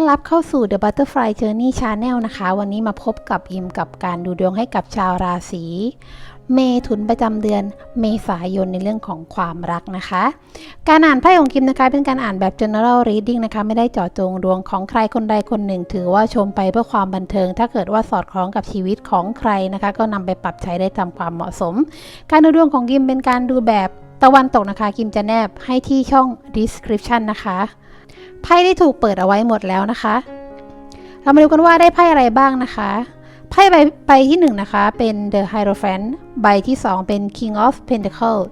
ต้อนรับเข้าสู่ The Butterfly Journey Channel นะคะ วันนี้มาพบกับยิมกับการดูดวงให้กับชาวราศี เมถุนประจำเดือนเมษายนในเรื่องของความรักนะคะ การอ่านไพ่ของกิมนะคะ เป็นการอ่านแบบ general reading นะคะ ไม่ได้เจาะจงดวงของใครคนใดคนหนึ่ง ถือว่าชมไปเพื่อความบันเทิง ถ้าเกิดว่าสอดคล้องกับชีวิตของใครนะคะ ก็นำไปปรับใช้ได้ตามความเหมาะสม การดูดวงของกิมเป็นการดูแบบตะวันตกนะคะ กิมจะแนบให้ที่ช่อง description นะคะ ไพ่ที่ถูกเปิดเอาไว้หมดแล้วนะคะ เรามาดูกันว่าได้ไพ่อะไรบ้างนะคะ ไพ่ใบใบที่1นงนะคะเป็น The Hierophant ใบที่ 2 เป็น King of Pentacles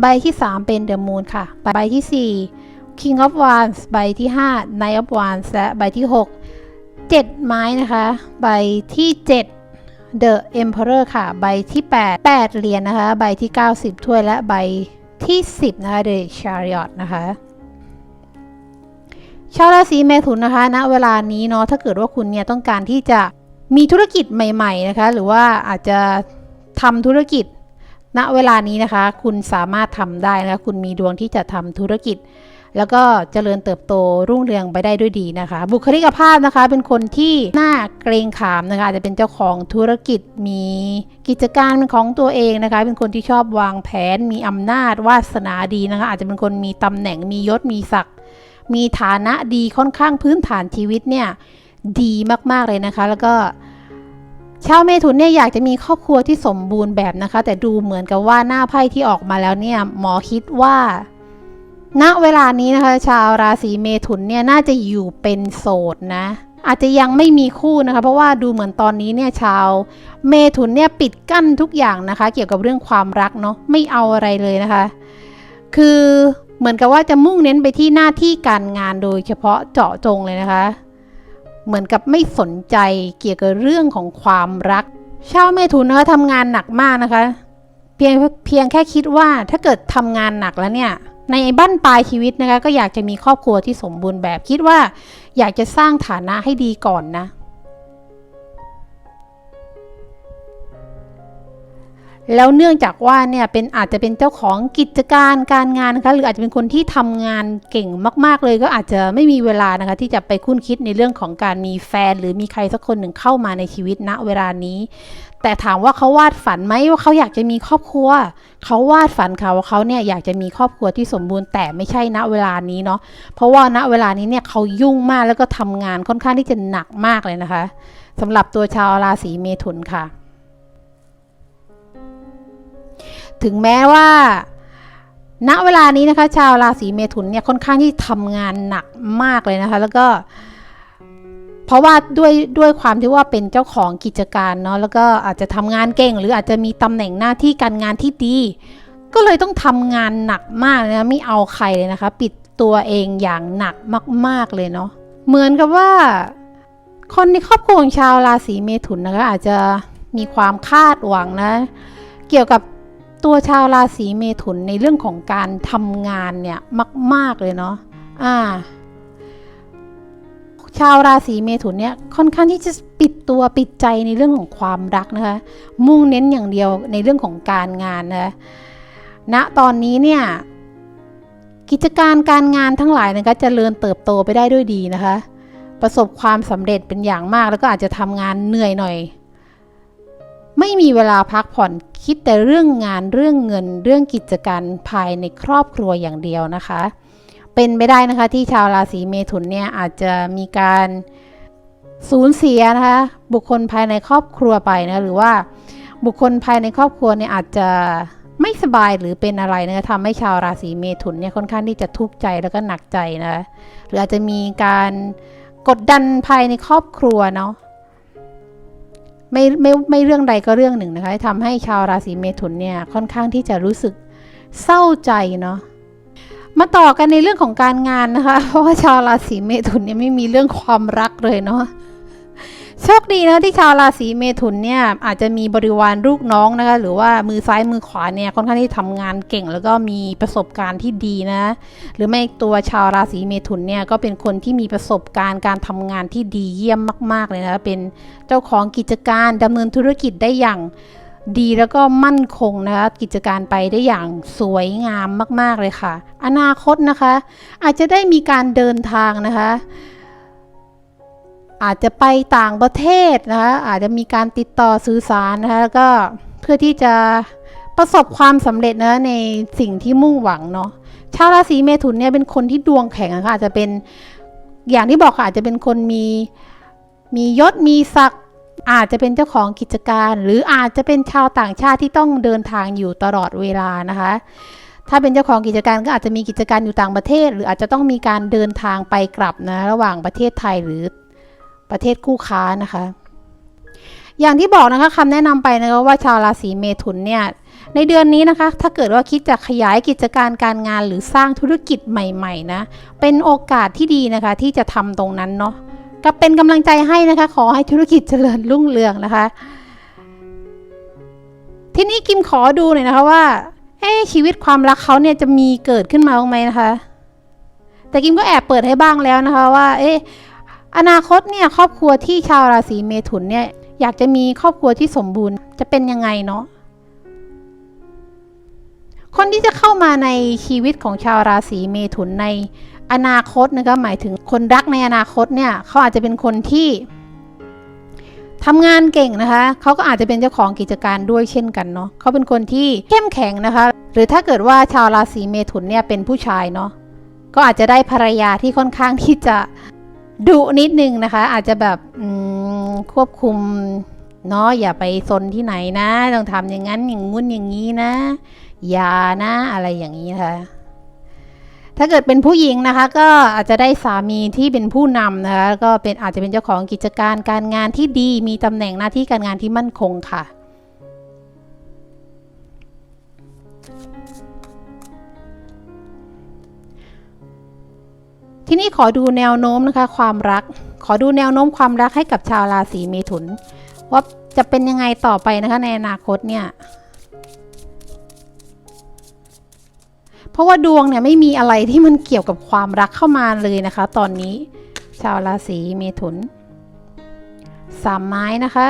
ใบที่ 3 เป็น The Moon ค่ะ ใบที่ 4 King of Wands ใบที่ 5 Knight of Wands และใบที่ 6 7 ไม้นะคะ ใบที่ 7 The Emperor ค่ะ ใบที่ 8 8 เหรียญนะคะ ใบที่ 90 ถ้วยและใบที่ 10 นะคะ The Chariot นะคะ ชาวราศีเมถุนนะคะณเวลานี้เนาะถ้าเกิดว่าคุณเนี่ยต้องการที่จะมีธุรกิจใหม่ๆนะคะ หรือว่าอาจจะทำธุรกิจณเวลานี้นะคะ คุณสามารถทำได้นะคะคุณมีดวงที่จะทำธุรกิจ แล้วก็เจริญเติบโตรุ่งเรืองไปได้ด้วยดีนะคะ บุคลิกภาพนะคะเป็นคนที่น่าเกรงขามนะคะอาจจะเป็นเจ้าของธุรกิจมีกิจการเป็นของตัวเองนะคะ เป็นคนที่ชอบวางแผน มีอำนาจวาสนาดีนะคะ อาจจะเป็นคนมีตำแหน่งมียศมีศักดิ์ มีฐานะดีค่อนข้างพื้นฐานชีวิตเนี่ยดีมากๆเลยนะคะ แล้วก็ชาวเมถุนเนี่ยอยากจะมีครอบครัวที่สมบูรณ์แบบนะคะ แต่ดูเหมือนกับว่าหน้าไพ่ที่ออกมาแล้วเนี่ยหมอคิดว่าณเวลานี้นะคะ ชาวราศีเมถุนเนี่ยน่าจะอยู่เป็นโสดนะ อาจจะยังไม่มีคู่นะคะ เพราะว่าดูเหมือนตอนนี้เนี่ยชาวเมถุนเนี่ยปิดกั้นทุกอย่างนะคะ เกี่ยวกับเรื่องความรักเนาะไม่เอาอะไรเลยนะคะ คือ เหมือนกับว่าจะมุ่งเน้นไปที่หน้าที่การงานโดยเฉพาะเจาะจงเลยนะคะ เหมือนกับไม่สนใจเกี่ยวกับเรื่องของความรักชาวเมถุนนะคะทำงานหนักมากนะคะ เพียงเพียงแค่คิดว่าถ้าเกิดทำงานหนักแล้วเนี่ยในบั้นปลายชีวิตนะคะก็อยากจะมีครอบครัวที่สมบูรณ์แบบคิดว่า อยากจะสร้างฐานะให้ดีก่อนนะ แล้วเนื่องจากว่าเนี่ยเป็นอาจจะเป็นเจ้าของกิจการการงานนะคะหรืออาจจะเป็นคนที่ทำงานเก่งมาก ๆ เลยก็อาจจะไม่มีเวลานะคะที่จะไปคุ้นคิดในเรื่องของการมีแฟน หรือมีใครสักคนหนึ่งเข้ามาในชีวิตณเวลานี้ แต่ถามว่าเขาวาดฝันไหมว่าเขาอยากจะมีครอบครัว เขาวาดฝันเขาว่าเขาเนี่ยอยากจะมีครอบครัวที่สมบูรณ์แต่ไม่ใช่ณเวลานี้เนาะเพราะว่าณเวลานี้เนี่ยเขายุ่งมากแล้วก็ทำงานค่อนข้างที่จะหนักมากเลยนะคะสำหรับตัวชาวราศีเมถุนค่ะ ถึงแม้ว่า ณเวลานี้นะคะ ชาวราศีเมถุนเนี่ยค่อนข้างที่ทำงานหนักมากเลยนะคะ แล้วก็ เพราะว่าด้วยด้วยความที่ว่าเป็นเจ้าของกิจการเนาะแล้วก็อาจจะทำงานเก่ง หรืออาจจะมีตำแหน่งหน้าที่การงานที่ดี ก็เลยต้องทำงานหนักมากเลยนะไม่เอาใครเลยนะคะ ปิดตัวเองอย่างหนักมาก ๆเลยเนาะเหมือนกับว่าคนในครอบครัวของชาวราศีเมถุนนะคะอาจจะมีความคาดหวังนะ เกี่ยวกับ ตัวชาวราศีเมถุนในเรื่องของการทำงานเนี่ยมาก ๆเลยเนาะอ่า ชาวราศีเมถุนเนี่ยค่อนข้างที่จะปิดตัวปิดใจในเรื่องของความรักนะคะ มุ่งเน้นอย่างเดียวในเรื่องของการงานนะณตอนนี้เนี่ยกิจการการงานทั้งหลายนะคะจเจริญเติบโตไปได้ด้วยดีนะคะ ประสบความสำเร็จเป็นอย่างมากแล้วก็อาจจะทำงานเหนื่อยหน่อย ไม่มีเวลาพักผ่อนคิดแต่เรื่องงานเรื่องเงินเรื่องกิจการภายในครอบครัวอย่างเดียวนะคะ เป็นไม่ได้นะคะที่ชาวราศีเมถุนเนี่ยอาจจะมีการสูญเสียนะคะบุคคลภายในครอบครัวไปนะหรือว่าบุคคลภายในครอบครัวเนี่ยอาจจะไม่สบายหรือเป็นอะไรนะทำให้ชาวราศีเมถุนเนี่ยค่อนข้างที่จะทุกข์ใจแล้วก็หนักใจนะหรืออาจจะมีการกดดันภายในครอบครัวเนาะ ไม่ไม่ไม่เรื่องใดก็เรื่องหนึ่งนะคะทำให้ชาวราศีเมถุนเนี่ยค่อนข้างที่จะรู้สึกเศร้าใจเนาะมาต่อกันในเรื่องของการงานนะคะ เพราะว่าชาวราศีเมถุนเนี่ยไม่มีเรื่องความรักเลยเนาะ โชคดีนะที่ชาวราศีเมถุนเนี่ยอาจจะมีบริวารลูกน้องนะคะหรือว่ามือซ้ายมือขวาเนี่ยค่อนข้างที่ทำงานเก่ง แล้วก็มีประสบการณ์ที่ดีนะ หรือไม่ตัวชาวราศีเมถุนเนี่ยก็เป็นคนที่มีประสบการณ์การทำงานที่ดีเยี่ยมมาก ๆเลยนะเป็นเจ้าของกิจการดำเนินธุรกิจได้อย่างดีแล้วก็มั่นคงนะคะกิจการไปได้อย่างสวยงามมาก ๆเลยค่ะ อนาคตนะคะ อาจจะได้มีการเดินทางนะคะ อาจจะไปต่างประเทศนะคะอาจจะมีการติดต่อสื่อสารนะคะแล้วก็เพื่อที่จะประสบความสำเร็จนะในสิ่งที่มุ่งหวังเนาะชาวราศีเมถุนเนี่ยเป็นคนที่ดวงแข็งนะคะอาจจะเป็นอย่างที่บอกค่ะอาจจะเป็นคนมีมียศมีศักดิ์อาจจะเป็นเจ้าของกิจการ หรืออาจจะเป็นชาวต่างชาติที่ต้องเดินทางอยู่ตลอดเวลานะคะ ถ้าเป็นเจ้าของกิจการก็อาจจะมีกิจการอยู่ต่างประเทศ หรืออาจจะต้องมีการเดินทางไปกลับนะระหว่างประเทศไทยหรือ ประเทศคู่ค้านะคะ อย่างที่บอกนะคะคำแนะนำไปนะคะว่าชาวราศีเมถุนเนี่ยในเดือนนี้นะคะ ถ้าเกิดว่าคิดจะขยายกิจการการงานหรือสร้างธุรกิจใหม่ๆนะ เป็นโอกาสที่ดีนะคะ ที่จะทำตรงนั้นเนาะก็เป็นกำลังใจให้นะคะ ขอให้ธุรกิจเจริญรุ่งเรืองนะคะ ทีนี้กิมขอดูหน่อยนะคะว่า เอ๊ชีวิตความรักเขาเนี่ยจะมีเกิดขึ้นมาบ้างไหมนะคะ แต่กิมก็แอบเปิดให้บ้างแล้วนะคะว่า เอ๊ อนาคตเนี่ยครอบครัวที่ชาวราศีเมถุนเนี่ยอยากจะมีครอบครัวที่สมบูรณ์จะเป็นยังไงเนาะคนที่จะเข้ามาในชีวิตของชาวราศีเมถุนในอนาคตนะคะหมายถึงคนรักในอนาคตเนี่ยเขาอาจจะเป็นคนที่ทำงานเก่งนะคะเขาก็อาจจะเป็นเจ้าของกิจการด้วยเช่นกันเนาะเขาเป็นคนที่เข้มแข็งนะคะ หรือถ้าเกิดว่าชาวราศีเมถุนเนี่ยเป็นผู้ชายเนาะก็อาจจะได้ภรรยาที่ค่อนข้างที่จะ ดุนิดนึงนะคะ อาจจะแบบควบคุมเนาะอย่าไปซนที่ไหนนะ ต้องทำอย่างนั้นอย่างงุ้นอย่างนี้นะ อย่านะอะไรอย่างนี้นะคะถ้าเกิดเป็นผู้หญิงนะคะ ก็อาจจะได้สามีที่เป็นผู้นำนะคะก็เป็นอาจจะเป็นเจ้าของกิจการการงานที่ดีมีตำแหน่งหน้าที่การงานที่มั่นคงค่ะ ทีนี้ขอดูแนวโน้มนะคะความรัก ขอดูแนวโน้มความรักให้กับชาวราศีเมถุน ว่าจะเป็นยังไงต่อไปนะคะในอนาคตเนี่ยเพราะว่าดวงเนี่ยไม่มีอะไรที่มันเกี่ยวกับความรักเข้ามาเลยนะคะ ตอนนี้ ชาวราศีเมถุนสามไม้นะคะ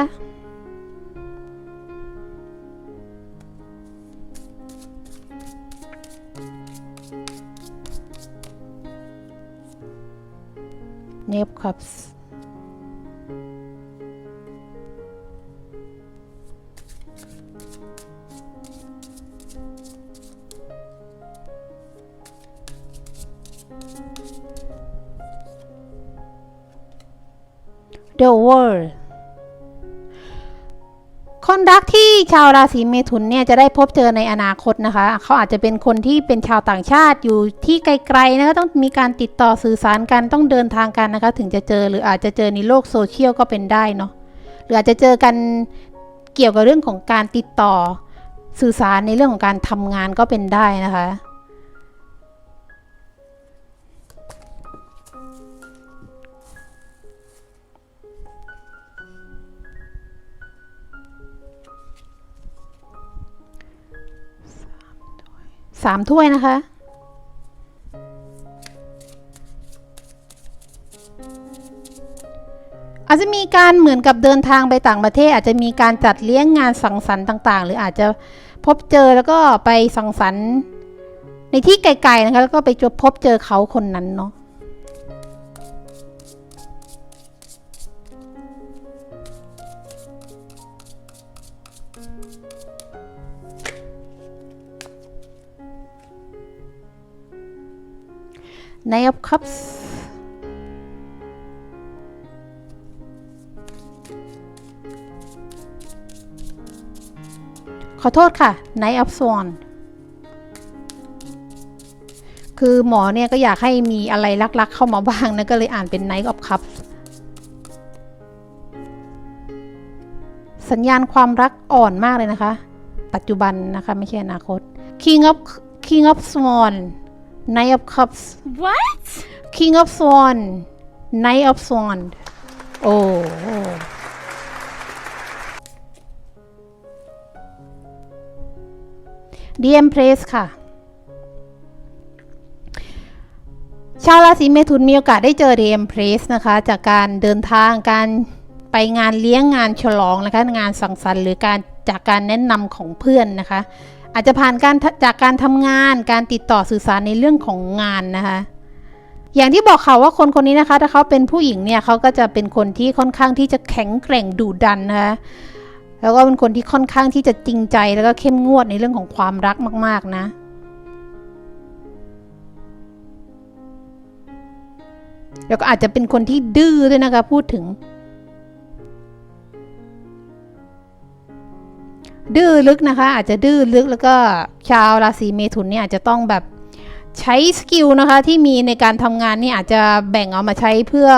เนบคัพส์ The World คน รักที่ชาวราศีเมถุนเนี่ยจะได้พบเจอในอนาคตนะคะ เขาอาจจะเป็นคนที่เป็นชาวต่างชาติอยู่ที่ไกลๆนะคะต้องมีการติดต่อสื่อสารกันต้องเดินทางกันนะคะ ถึงจะเจอหรืออาจจะเจอในโลกโซเชียลก็เป็นได้เนาะหรืออาจจะเจอกันเกี่ยวกับเรื่องของการติดต่อสื่อสารในเรื่องของการทำงานก็เป็นได้นะคะ สามถ้วยนะคะ อาจจะมีการเหมือนกับเดินทางไปต่างประเทศ อาจจะมีการจัดเลี้ยงงานสังสรรค์ต่าง ๆ หรืออาจจะพบเจอแล้วก็ไปสังสรรค์ในที่ไกลๆนะคะแล้วก็ไปจพบเจอเขาคนนั้นเนาะ Knight of Cups ขอโทษค่ะ Knight of Swan คือหมอเนี่ยก็อยากให้มีอะไรลักๆเข้ามาบ้างนะ ก็เลยอ่านเป็น Knight of Cups สัญญาณความรักอ่อนมากเลยนะคะ ปัจจุบันนะคะ ไม่ใช่อนาคต King of King of Swan Knight of Cups What? King of Swan Knight of Swan โอ้ The Empress ค่ะ ชาวราศีเมถุนมีโอกาสได้เจอ The Empress นะคะ จากการเดินทางการไปงานเลี้ยงงานฉลองนะคะ งานสังสรรค์หรือการจากการแนะนำของเพื่อนนะคะ อาจจะผ่านการจากการทำงานการติดต่อสื่อสารในเรื่องของงานนะคะอย่างที่บอกค่ะว่าคนคนนี้นะคะ ถ้าเขาเป็นผู้หญิงเนี่ยเขาก็จะเป็นคนที่ค่อนข้างที่จะแข็งแกร่งดุดันนะคะแล้วก็เป็นคนที่ค่อนข้างที่จะจริงใจแล้วก็เข้มงวดในเรื่องของความรักมาก ๆ นะ แล้วก็อาจจะเป็นคนที่ดื้อด้วยนะคะพูดถึง ดื้อลึกนะคะ อาจจะดื้อลึกแล้วก็ชาวราศีเมถุนเนี่ยอาจจะต้องแบบใช้สกิลนะคะที่มีในการทำงานนี่อาจจะแบ่งเอามาใช้เพื่อ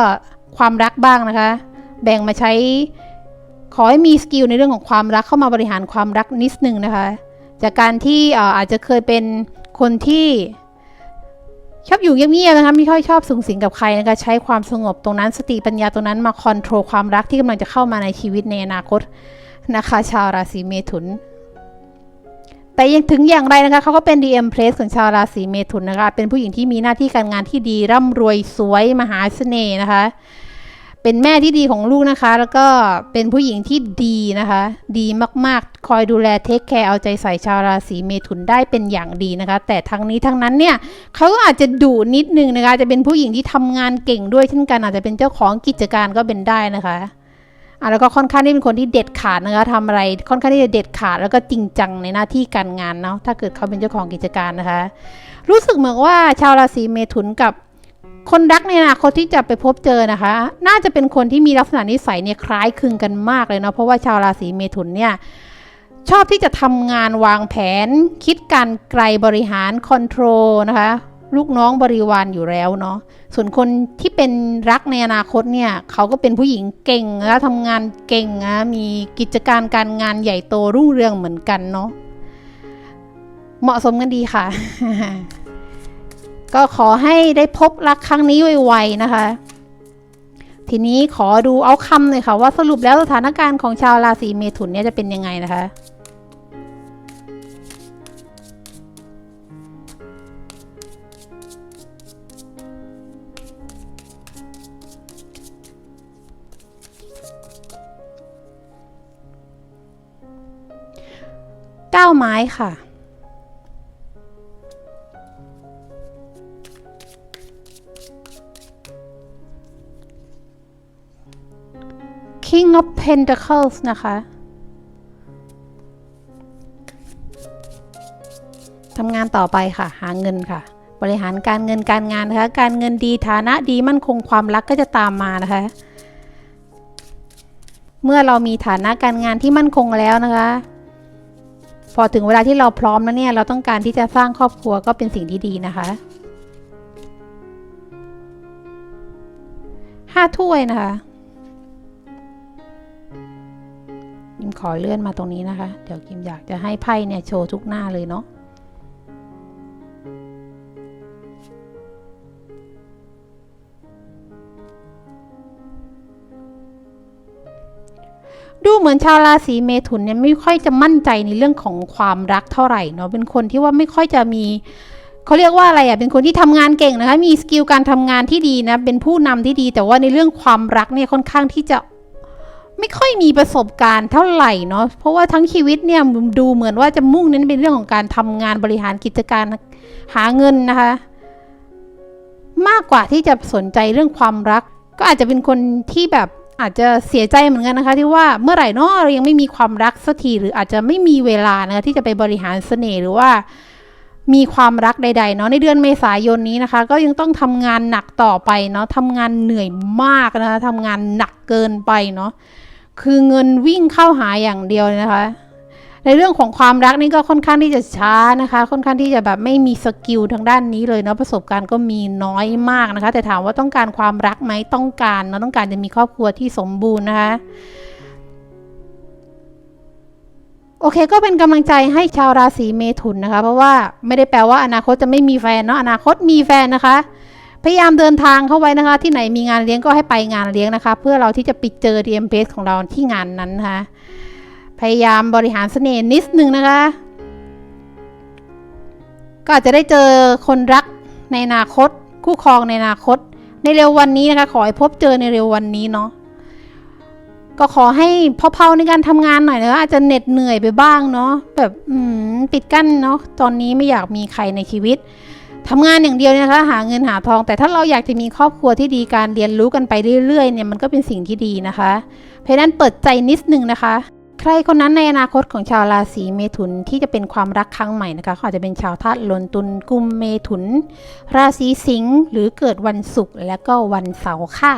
ความรักบ้างนะคะ แบ่งมาใช้ขอให้มีสกิลในเรื่องของความรักเข้ามาบริหารความรักนิดนึงนะคะ จากการที่อาจจะเคยเป็นคนที่ชอบอยู่เงียบๆนะคะไม่ค่อยชอบสูงสิงกับใครนะคะใช้ความสงบตรงนั้นสติปัญญาตรงนั้นมาคอนโทรลความรักที่กำลังจะเข้ามาในชีวิตในอนาคต นะคะ ชาวราศีเมถุน แต่ยังถึงอย่างไรนะคะเขาก็เป็น DM p l a c e ของชาวราศีเมถุนนะคะ เป็นผู้หญิงที่มีหน้าที่การงานที่ดีร่ำรวยสวยมหาเสน่ห์นะคะ เป็นแม่ที่ดีของลูกนะคะ แล้วก็เป็นผู้หญิงที่ดีนะคะ ดีมากๆ คอยดูแลเทคแคร์เอาใจใส่ชาวราศีเมถุนได้เป็นอย่างดีนะคะ แต่ทั้งนี้ทั้งนั้นเนี่ยเขาก็อาจจะดุนิดนึงนะคะ จะเป็นผู้หญิงที่ทำงานเก่งด้วยเช่นกันอาจจะเป็นเจ้าของกิจการก็เป็นได้นะคะ อะแล้วก็ค่อนข้างที่เป็นคนที่เด็ดขาดนะคะทำอะไรค่อนข้างที่จะเด็ดขาดแล้วก็จริงจังในหน้าที่การงานเนาะถ้าเกิดเขาเป็นเจ้าของกิจการนะคะ รู้สึกเหมือนว่าชาวราศีเมถุนกับคนรักในอนาคตที่จะไปพบเจอนะคะ น่าจะเป็นคนที่มีลักษณะนิสัยเนี่ยคล้ายคลึงกันมากเลยเนาะเพราะว่าชาวราศีเมถุนเนี่ยชอบที่จะทำงานวางแผน คิดการไกลบริหารคอนโทรลนะคะ ลูกน้องบริวารอยู่แล้วเนาะส่วนคนที่เป็นรักในอนาคตเนี่ยเขาก็เป็นผู้หญิงเก่งแล้วทำงานเก่งนะมีกิจการการงานใหญ่โตรุ่งเรืองเหมือนกันเนาะเหมาะสมกันดีค่ะ ก็ขอให้ได้พบรักครั้งนี้ไวๆนะคะ ทีนี้ขอดูเอาคำเลยค่ะว่าสรุปแล้วสถานการณ์ของชาวราศีเมถุนเนี่ยจะเป็นยังไงนะคะ ก้าไม้ค่ะ King of Pentacles นะคะทำงานต่อไปค่ะ หาเงินค่ะ บริหารการเงินการงานนะคะ การเงินดีฐานะดีมั่นคงความรักก็จะตามมานะคะ เมื่อเรามีฐานะการงานที่มั่นคงแล้วนะคะ พอถึงเวลาที่เราพร้อมแล้วเนี่ย เราต้องการที่จะสร้างครอบครัวก็เป็นสิ่งที่ดีนะคะห้าถ้วยนะคะกิมขอเลื่อนมาตรงนี้นะคะ เดี๋ยวกิมอยากจะให้ไพ่เนี่ยโชว์ทุกหน้าเลยเนาะ ดูเหมือนชาวราศีเมถุนเนี่ยไม่ค่อยจะมั่นใจในเรื่องของความรักเท่าไหร่เนาะเป็นคนที่ว่าไม่ค่อยจะมีเขาเรียกว่าอะไรอะเป็นคนที่ทำงานเก่งนะคะมีสกิลการทำงานที่ดีนะเป็นผู้นำที่ดีแต่ว่าในเรื่องความรักเนี่ยค่อนข้างที่จะไม่ค่อยมีประสบการณ์เท่าไหร่เนาะเพราะว่าทั้งชีวิตเนี่ยดูเหมือนว่าจะมุ่งเน้นเป็นเรื่องของการทำงานบริหารกิจการหาเงินนะคะ มากกว่าที่จะสนใจเรื่องความรัก ก็อาจจะเป็นคนที่แบบ อาจจะเสียใจเหมือนกันนะคะที่ว่าเมื่อไหร่เนาะเรายังไม่มีความรักสักทีหรืออาจจะไม่มีเวลานะคะที่จะไปบริหารเสน่ห์หรือว่ามีความรักใดๆเนาะในเดือนเมษายนนี้นะคะ ก็ยังต้องทำงานหนักต่อไปเนาะทำงานเหนื่อยมากนะคะทำงานหนักเกินไปเนาะคือเงินวิ่งเข้าหาอย่างเดียวนะคะ ในเรื่องของความรักนี่ก็ค่อนข้างที่จะช้านะคะ ค่อนข้างที่จะแบบไม่มีสกิลทางด้านนี้เลยเนาะประสบการณ์ก็มีน้อยมากนะคะ แต่ถามว่าต้องการความรักไหมต้องการเนาะต้องการจะมีครอบครัวที่สมบูรณ์นะคะโอเคก็เป็นกำลังใจให้ชาวราศีเมถุนนะคะ เพราะว่าไม่ได้แปลว่าอนาคตจะไม่มีแฟนเนาะอนาคตมีแฟนนะคะ พยายามเดินทางเข้าไว้นะคะ ที่ไหนมีงานเลี้ยงก็ให้ไปงานเลี้ยงนะคะ เพื่อเราที่จะไปเจอ DM p a c e ของเราที่งานนั้นนะคะ พยายามบริหารเสน่ห์นิดนึงนะคะ ก็อาจจะได้เจอคนรักในอนาคต คู่ครองในอนาคต ในเร็ววันนี้นะคะ ขอให้พบเจอในเร็ววันนี้เนาะก็ขอให้เพาๆในการทำงานหน่อยนะอาจจะเหน็ดเหนื่อยไปบ้างเนาะแบบอืมปิดกั้นเนาะตอนนี้ไม่อยากมีใครในชีวิตทำงานอย่างเดียวนะคะ หาเงินหาทอง แต่ถ้าเราอยากจะมีครอบครัวที่ดีการเรียนรู้กันไปเรื่อยๆเนี่ยมันก็เป็นสิ่งที่ดีนะคะ เพราะนั้นเปิดใจนิดนึงนะคะ ใครคนนั้นในอนาคตของชาวราศีเมถุนที่จะเป็นความรักครั้งใหม่นะคะเขาอาจจะเป็นชาวธาตุลนตุลกุมเมถุน ราศีสิงห์หรือเกิดวันศุกร์และก็วันเสาร์ค่ะ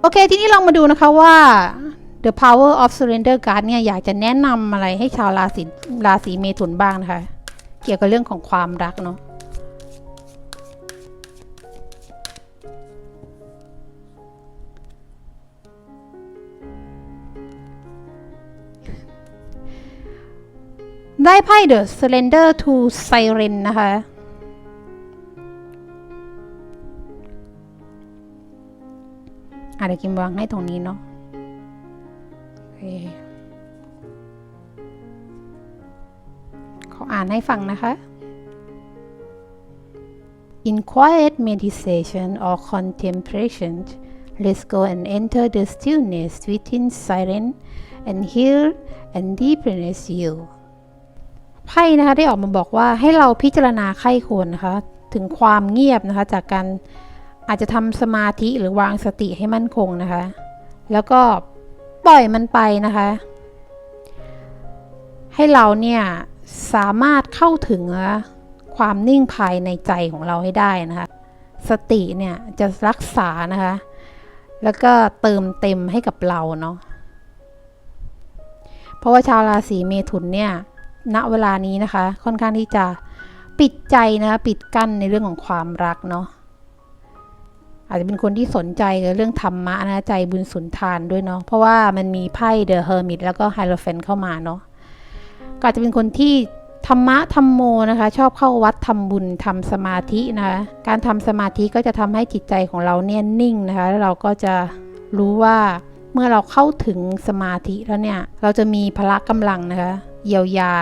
โอเค ทีนี้ลองมาดูนะคะว่า The Power of Surrender Card เนี่ย อยากจะแนะนำอะไรให้ชาวราศีราศีเมถุนบ้างนะคะ เกี่ยวกับเรื่องของความรักเนาะ ได้ไพ่ The Surrender to Siren นะคะอะเดี๋ยวกิมวางให้ตรงนี้เนาะเขออ่านให้ฟังนะคะ In quiet meditation or contemplation, let's go and enter the stillness within siren and hear and deepness you. ไพ่นะคะได้ออกมาบอกว่าให้เราพิจารณาไข้ควรนะคะถึงความเงียบนะคะจากการอาจจะทำสมาธิหรือวางสติให้มั่นคงนะคะ แล้วก็ปล่อยมันไปนะคะ ให้เราเนี่ยสามารถเข้าถึงนะความนิ่งภายในใจของเราให้ได้นะคะ สติเนี่ยจะรักษานะคะ แล้วก็เติมเต็มให้กับเราเนาะเพราะว่าชาวราศีเมถุนเนี่ย ณเวลานี้นะคะ ค่อนข้างที่จะปิดใจนะคะปิดกั้นในเรื่องของความรักเนาะอาจจะเป็นคนที่สนใจเรื่องธรรมะนะใจบุญสุนทานด้วยเนาะเพราะว่ามันมีไพ่เดอะเฮอร์มิตแล้วก็ไฮโลเฟนเข้ามาเนาะก็อาจจะเป็นคนที่ธรรมะธรรมโมนะคะ ชอบเข้าวัดทำบุญทำสมาธินะคะการทำสมาธิก็จะทำให้จิตใจของเราเนี่ยนิ่งนะคะแล้วเราก็จะรู้ว่าเมื่อเราเข้าถึงสมาธิแล้วเนี่ย เราจะมีพละกำลังนะคะ เยียวยา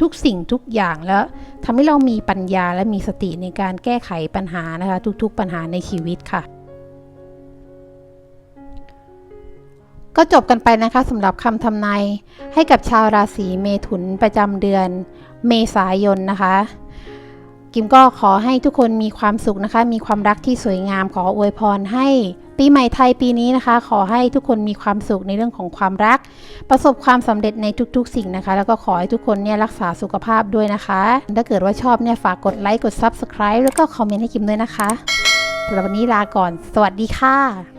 ทุกสิ่งทุกอย่างแล้วทำให้เรามีปัญญาและมีสติในการแก้ไขปัญหานะคะ ทุกๆปัญหาในชีวิตค่ะ ก็จบกันไปนะคะสำหรับคำทำนายให้กับชาวราศีเมถุนประจำเดือนเมษายนนะคะกิมก็ขอให้ทุกคนมีความสุขนะคะ มีความรักที่สวยงามขออวยพรให้ ปีใหม่ไทยปีนี้นะคะ ขอให้ทุกคนมีความสุขในเรื่องของความรัก ประสบความสำเร็จในทุกๆ สิ่งนะคะ แล้วก็ขอให้ทุกคนเนี่ยรักษาสุขภาพด้วยนะคะ ถ้าเกิดว่าชอบเนี่ยฝากกดไลค์กด Subscribe แล้วก็คอมเมนต์ให้กิมด้วยนะคะสำหรับวันนี้ลาก่อน สวัสดีค่ะ